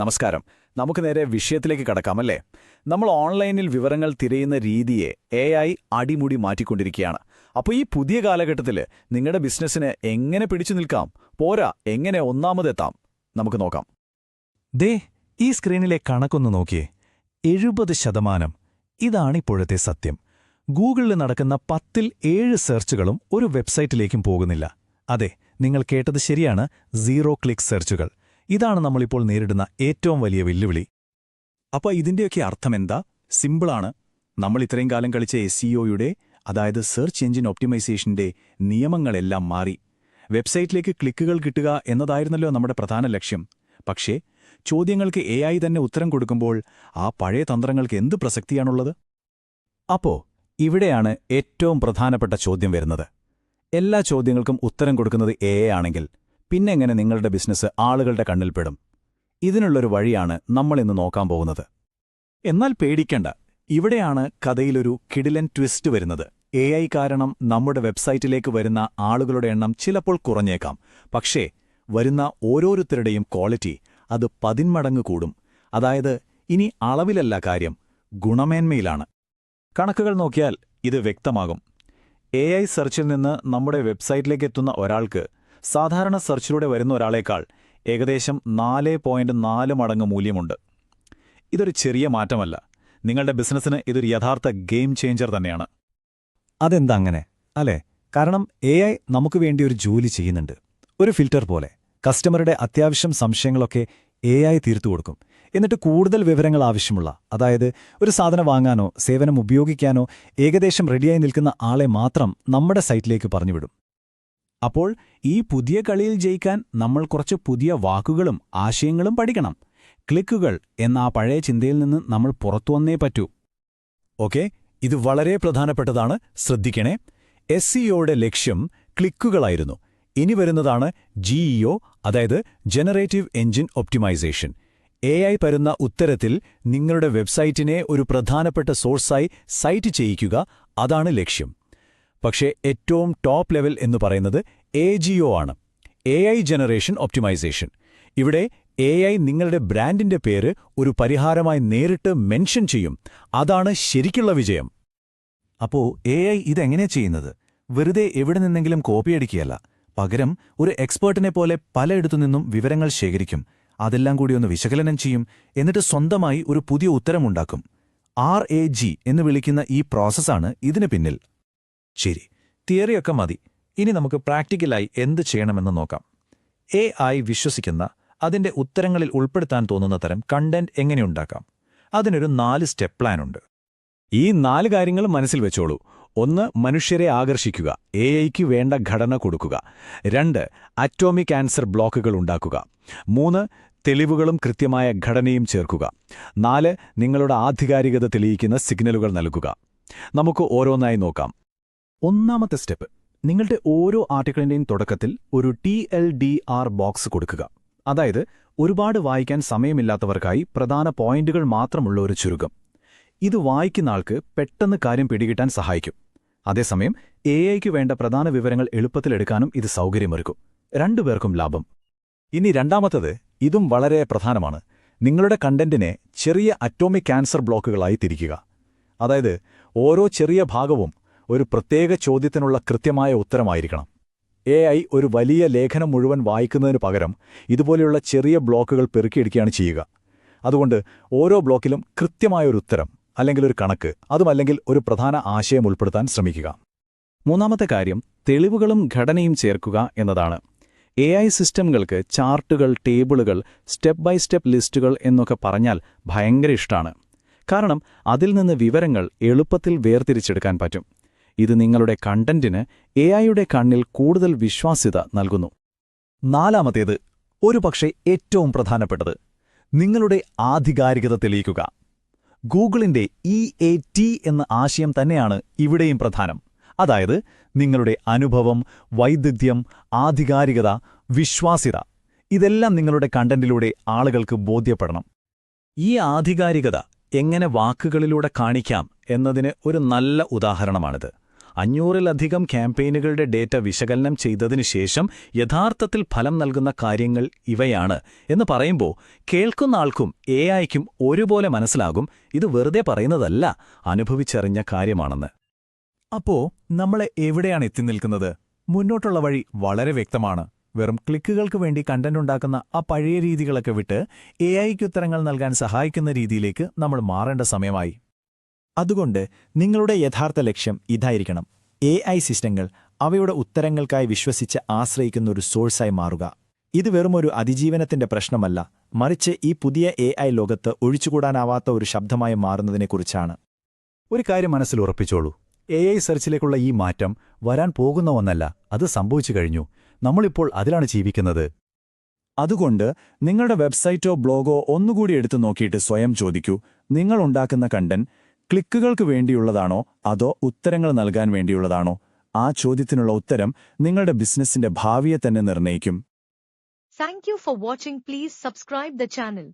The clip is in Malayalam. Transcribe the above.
നമസ്കാരം. നമുക്ക് നേരെ വിഷയത്തിലേക്ക് കടക്കാമല്ലേ നമ്മൾ ഓൺലൈനിൽ വിവരങ്ങൾ തിരയുന്ന രീതിയെ എ ഐ അടിമുടി മാറ്റിക്കൊണ്ടിരിക്കുകയാണ്. അപ്പോൾ ഈ പുതിയ കാലഘട്ടത്തിൽ നിങ്ങളുടെ ബിസിനസ്സിന് എങ്ങനെ പിടിച്ചു നിൽക്കാം? പോരാ എങ്ങനെ ഒന്നാമതെത്താം? നമുക്ക് നോക്കാം. ദേ ഈ സ്ക്രീനിലെ കണക്കൊന്ന് നോക്കിയേ. എഴുപത് ശതമാനം. ഇതാണിപ്പോഴത്തെ സത്യം. ഗൂഗിളിൽ നടക്കുന്ന പത്തിൽ ഏഴ് സെർച്ചുകളും ഒരു വെബ്സൈറ്റിലേക്കും പോകുന്നില്ല. അതെ നിങ്ങൾ കേട്ടത് ശരിയാണ്. സീറോ ക്ലിക്ക് സെർച്ചുകൾ. ഇതാണ് നമ്മളിപ്പോൾ നേരിടുന്ന ഏറ്റവും വലിയ വെല്ലുവിളി. അപ്പോൾ ഇതിന്റെയൊക്കെ അർത്ഥം എന്താ സിമ്പിളാണ്. നമ്മൾ ഇത്രയും കാലം കളിച്ച എസ് സിഒയുടെ അതായത് സെർച്ച് എഞ്ചിൻ ഒപ്റ്റിമൈസേഷന്റെ നിയമങ്ങളെല്ലാം മാറി. വെബ്സൈറ്റിലേക്ക് ക്ലിക്കുകൾ കിട്ടുക എന്നതായിരുന്നല്ലോ നമ്മുടെ പ്രധാന ലക്ഷ്യം. പക്ഷേ ചോദ്യങ്ങൾക്ക് എ തന്നെ ഉത്തരം കൊടുക്കുമ്പോൾ ആ പഴയ തന്ത്രങ്ങൾക്ക് എന്ത് പ്രസക്തിയാണുള്ളത്? അപ്പോ ഇവിടെയാണ് ഏറ്റവും പ്രധാനപ്പെട്ട ചോദ്യം വരുന്നത്. എല്ലാ ചോദ്യങ്ങൾക്കും ഉത്തരം കൊടുക്കുന്നത് എ ആണെങ്കിൽ പിന്നെങ്ങനെ നിങ്ങളുടെ ബിസിനസ് ആളുകളുടെ കണ്ണിൽപ്പെടും ഇതിനുള്ളൊരു വഴിയാണ് നമ്മളിന്ന് നോക്കാൻ പോകുന്നത്. എന്നാൽ പേടിക്കണ്ട. ഇവിടെയാണ് കഥയിലൊരു കിടിലൻ ട്വിസ്റ്റ് വരുന്നത്. എ ഐ കാരണം നമ്മുടെ വെബ്സൈറ്റിലേക്ക് വരുന്ന ആളുകളുടെ എണ്ണം ചിലപ്പോൾ കുറഞ്ഞേക്കാം. പക്ഷേ വരുന്ന ഓരോരുത്തരുടെയും ക്വാളിറ്റി അത് പതിന്മടങ്ങ് കൂടും. അതായത് ഇനി അളവിലല്ല കാര്യം ഗുണമേന്മയിലാണ്. കണക്കുകൾ നോക്കിയാൽ ഇത് വ്യക്തമാകും. എ ഐ സെർച്ചിൽ നിന്ന് നമ്മുടെ വെബ്സൈറ്റിലേക്ക് എത്തുന്ന ഒരാൾക്ക് സാധാരണ സെർച്ചിലൂടെ വരുന്ന ഒരാളേക്കാൾ ഏകദേശം നാല് പോയിന്റ് നാല് മടങ്ങ് മൂല്യമുണ്ട്. ഇതൊരു ചെറിയ മാറ്റമല്ല. നിങ്ങളുടെ ബിസിനസ്സിന് ഇതൊരു യഥാർത്ഥ ഗെയിം ചേഞ്ചർ തന്നെയാണ്. അതെന്താ അങ്ങനെ? അല്ലേ? കാരണം എ നമുക്ക് വേണ്ടി ഒരു ജോലി ചെയ്യുന്നുണ്ട്. ഒരു ഫിൽറ്റർ പോലെ. കസ്റ്റമറുടെ അത്യാവശ്യം സംശയങ്ങളൊക്കെ എ ഐ തീർത്തു കൊടുക്കും. എന്നിട്ട് കൂടുതൽ വിവരങ്ങൾ ആവശ്യമുള്ള അതായത് ഒരു സാധനം വാങ്ങാനോ സേവനം ഉപയോഗിക്കാനോ ഏകദേശം റെഡിയായി നിൽക്കുന്ന ആളെ മാത്രം നമ്മുടെ സൈറ്റിലേക്ക് പറഞ്ഞുവിടും അപ്പോൾ ഈ പുതിയ കളിയിൽ ജയിക്കാൻ നമ്മൾ കുറച്ച് പുതിയ വാക്കുകളും ആശയങ്ങളും പഠിക്കണം. ക്ലിക്കുകൾ എന്ന ആ പഴയ ചിന്തയിൽ നിന്ന് നമ്മൾ പുറത്തുവന്നേ പറ്റൂ. ഓക്കെ? ഇത് വളരെ പ്രധാനപ്പെട്ടതാണ്. ശ്രദ്ധിക്കണേ. എസ് സിഒയുടെ ലക്ഷ്യം ക്ലിക്കുകളായിരുന്നു. ഇനി വരുന്നതാണ് ജിഇഒ അതായത് generative engine optimization A I പരുന്ന ഉത്തരത്തിൽ നിങ്ങളുടെ വെബ്സൈറ്റിനെ ഒരു പ്രധാനപ്പെട്ട സോഴ്സായി സൈറ്റ് ചെയ്യിക്കുക അതാണ് ലക്ഷ്യം. പക്ഷേ ഏറ്റവും ടോപ്പ് ലെവൽ എന്ന് പറയുന്നത് എ ജിഒ ആണ്. എ ഐ ജനറേഷൻ ഒപ്റ്റിമൈസേഷൻ ഇവിടെ എ ഐ നിങ്ങളുടെ ബ്രാൻഡിന്റെ പേര് ഒരു പരിഹാരമായി നേരിട്ട് മെൻഷൻ ചെയ്യും. അതാണ് ശരിക്കുള്ള വിജയം. അപ്പോ എ ഐ ഇതെങ്ങനെയാ ചെയ്യുന്നത്? വെറുതെ എവിടെ നിന്നെങ്കിലും കോപ്പിയടിക്കുകയല്ല പകരം ഒരു എക്സ്പേർട്ടിനെ പോലെ പലയിടത്തു നിന്നും വിവരങ്ങൾ ശേഖരിക്കും. അതെല്ലാം കൂടി ഒന്ന് വിശകലനം ചെയ്യും. എന്നിട്ട് സ്വന്തമായി ഒരു പുതിയ ഉത്തരമുണ്ടാക്കും. ആർ എ ജി എന്ന് വിളിക്കുന്ന ഈ പ്രോസസ്സാണ് ഇതിന് പിന്നിൽ. ശരി തിയറിയൊക്കെ മതി. ഇനി നമുക്ക് പ്രാക്ടിക്കലായി എന്ത് ചെയ്യണമെന്ന് നോക്കാം. എ ഐ വിശ്വസിക്കുന്ന അതിന്റെ ഉത്തരങ്ങളിൽ ഉൾപ്പെടുത്താൻ തോന്നുന്ന തരം കണ്ടന്റ് എങ്ങനെയുണ്ടാക്കാം അതിനൊരു നാല് സ്റ്റെപ്പ് പ്ലാൻ ഉണ്ട് ഈ നാല് കാര്യങ്ങൾ മനസ്സിൽ വെച്ചോളൂ. ഒന്ന് മനുഷ്യരെ ആകർഷിക്കുക. എ ഐക്ക് വേണ്ട ഘടന കൊടുക്കുക. രണ്ട് അറ്റോമിക് ആൻസർ ബ്ലോക്കുകൾ ഉണ്ടാക്കുക. മൂന്ന് തെളിവുകളും കൃത്യമായ ഘടനയും ചേർക്കുക. നാല് നിങ്ങളുടെ ആധികാരികത തെളിയിക്കുന്ന സിഗ്നലുകൾ നൽകുക. നമുക്ക് ഓരോന്നായി നോക്കാം. ഒന്നാമത്തെ സ്റ്റെപ്പ്. നിങ്ങളുടെ ഓരോ ആർട്ടിക്കിളിന്റെയും തുടക്കത്തിൽ ഒരു T L D R box കൊടുക്കുക. അതായത് ഒരുപാട് വായിക്കാൻ സമയമില്ലാത്തവർക്കായി പ്രധാന പോയിന്റുകൾ മാത്രമുള്ള ഒരു ചുരുക്കം. ഇത് വായിക്കുന്ന ആൾക്ക് പെട്ടെന്ന് കാര്യം പിടികിട്ടാൻ സഹായിക്കും. അതേസമയം എ ഐക്ക് വേണ്ട പ്രധാന വിവരങ്ങൾ എളുപ്പത്തിലെടുക്കാനും ഇത് സൗകര്യമൊരുക്കും. രണ്ടുപേർക്കും ലാഭം. ഇനി രണ്ടാമത്തത് ഇതും വളരെ പ്രധാനമാണ്. നിങ്ങളുടെ കണ്ടന്റിനെ ചെറിയ അറ്റോമിക് ക്യാൻസർ ബ്ലോക്കുകളായി തിരിക്കുക. അതായത് ഓരോ ചെറിയ ഭാഗവും ഒരു പ്രത്യേക ചോദ്യത്തിനുള്ള കൃത്യമായ ഉത്തരമായിരിക്കണം. എ ഐ ഒരു വലിയ ലേഖനം മുഴുവൻ വായിക്കുന്നതിനു പകരം ഇതുപോലെയുള്ള ചെറിയ ബ്ലോക്കുകൾ പെറുക്കിയെടുക്കുകയാണ് ചെയ്യുക. അതുകൊണ്ട് ഓരോ ബ്ലോക്കിലും കൃത്യമായൊരു ഉത്തരം അല്ലെങ്കിൽ ഒരു കണക്ക് അതുമല്ലെങ്കിൽ ഒരു പ്രധാന ആശയം ഉൾപ്പെടുത്താൻ ശ്രമിക്കുക. മൂന്നാമത്തെ കാര്യം തെളിവുകളും ഘടനയും ചേർക്കുക എന്നതാണ്. എ ഐ സിസ്റ്റങ്ങൾക്ക് ചാർട്ടുകൾ ടേബിളുകൾ സ്റ്റെപ്പ് ബൈ സ്റ്റെപ്പ് ലിസ്റ്റുകൾ എന്നൊക്കെ പറഞ്ഞാൽ ഭയങ്കര ഇഷ്ടമാണ്. കാരണം അതിൽ നിന്ന് വിവരങ്ങൾ എളുപ്പത്തിൽ വേർതിരിച്ചെടുക്കാൻ പറ്റും. ഇത് നിങ്ങളുടെ കണ്ടന്റിന് എ ഐയുടെ കണ്ണിൽ കൂടുതൽ വിശ്വാസ്യത നൽകുന്നു. നാലാമത്തേത് ഒരുപക്ഷെ ഏറ്റവും പ്രധാനപ്പെട്ടത് നിങ്ങളുടെ ആധികാരികത തെളിയിക്കുക. ഗൂഗിളിന്റെ ഇ എ ടി എന്ന ആശയം തന്നെയാണ് ഇവിടെയും പ്രധാനം. അതായത് നിങ്ങളുടെ അനുഭവം വൈദഗ്ധ്യം ആധികാരികത വിശ്വാസ്യത ഇതെല്ലാം നിങ്ങളുടെ കണ്ടന്റിലൂടെ ആളുകൾക്ക് ബോധ്യപ്പെടണം. ഈ ആധികാരികത എങ്ങനെ വാക്കുകളിലൂടെ കാണിക്കാം എന്നതിന് ഒരു നല്ല ഉദാഹരണമാണിത്. അഞ്ഞൂറിലധികം ക്യാമ്പയിനുകളുടെ ഡേറ്റ വിശകലനം ചെയ്തതിനു ശേഷം യഥാർത്ഥത്തിൽ ഫലം നൽകുന്ന കാര്യങ്ങൾ ഇവയാണ് എന്ന് പറയുമ്പോൾ കേൾക്കുന്ന ആൾക്കും എ ഐക്കും ഒരുപോലെ മനസ്സിലാകും. ഇത് വെറുതെ പറയുന്നതല്ല അനുഭവിച്ചറിഞ്ഞ കാര്യമാണെന്ന്. അപ്പോ നമ്മളെ എവിടെയാണ് എത്തി നിൽക്കുന്നത്? മുന്നോട്ടുള്ള വഴി വളരെ വ്യക്തമാണ്. വെറും ക്ലിക്കുകൾക്ക് വേണ്ടി കണ്ടന്റ് ഉണ്ടാക്കുന്ന ആ പഴയ രീതികളൊക്കെ വിട്ട് എ ഐക്ക് ഉത്തരങ്ങൾ നൽകാൻ സഹായിക്കുന്ന രീതിയിലേക്ക് നമ്മൾ മാറേണ്ട സമയമായി. അതുകൊണ്ട് നിങ്ങളുടെ യഥാർത്ഥ ലക്ഷ്യം ഇതായിരിക്കണം. എ ഐ സിസ്റ്റങ്ങൾ അവയുടെ ഉത്തരങ്ങൾക്കായി വിശ്വസിച്ച് ആശ്രയിക്കുന്ന ഒരു സോഴ്സായി മാറുക. ഇത് വെറുമൊരു അതിജീവനത്തിന്റെ പ്രശ്നമല്ല മറിച്ച് ഈ പുതിയ എ ഐ ലോകത്ത് ഒഴിച്ചുകൂടാനാവാത്ത ഒരു ശബ്ദമായി മാറുന്നതിനെക്കുറിച്ചാണ്. ഒരു കാര്യം മനസ്സിൽ ഉറപ്പിച്ചോളൂ. എ ഐ സെർച്ചിലേക്കുള്ള ഈ മാറ്റം വരാൻ പോകുന്ന ഒന്നല്ല അത് സംഭവിച്ചു കഴിഞ്ഞു. നമ്മളിപ്പോൾ അതിലാണ് ജീവിക്കുന്നത്. അതുകൊണ്ട് നിങ്ങളുടെ വെബ്സൈറ്റോ ബ്ലോഗോ ഒന്നുകൂടി എടുത്തു നോക്കിയിട്ട് സ്വയം ചോദിക്കൂ. നിങ്ങളുണ്ടാക്കുന്ന കണ്ടന്റ് ക്ലിക്കുകൾക്ക് വേണ്ടിയുള്ളതാണോ? അതോ ഉത്തരങ്ങൾ നൽകാൻ വേണ്ടിയുള്ളതാണോ? ആ ചോദ്യത്തിനുള്ള ഉത്തരം നിങ്ങളുടെ ബിസിനസിന്റെ ഭാവിയെ തന്നെ നിർണയിക്കും thank you for watching please subscribe the channel.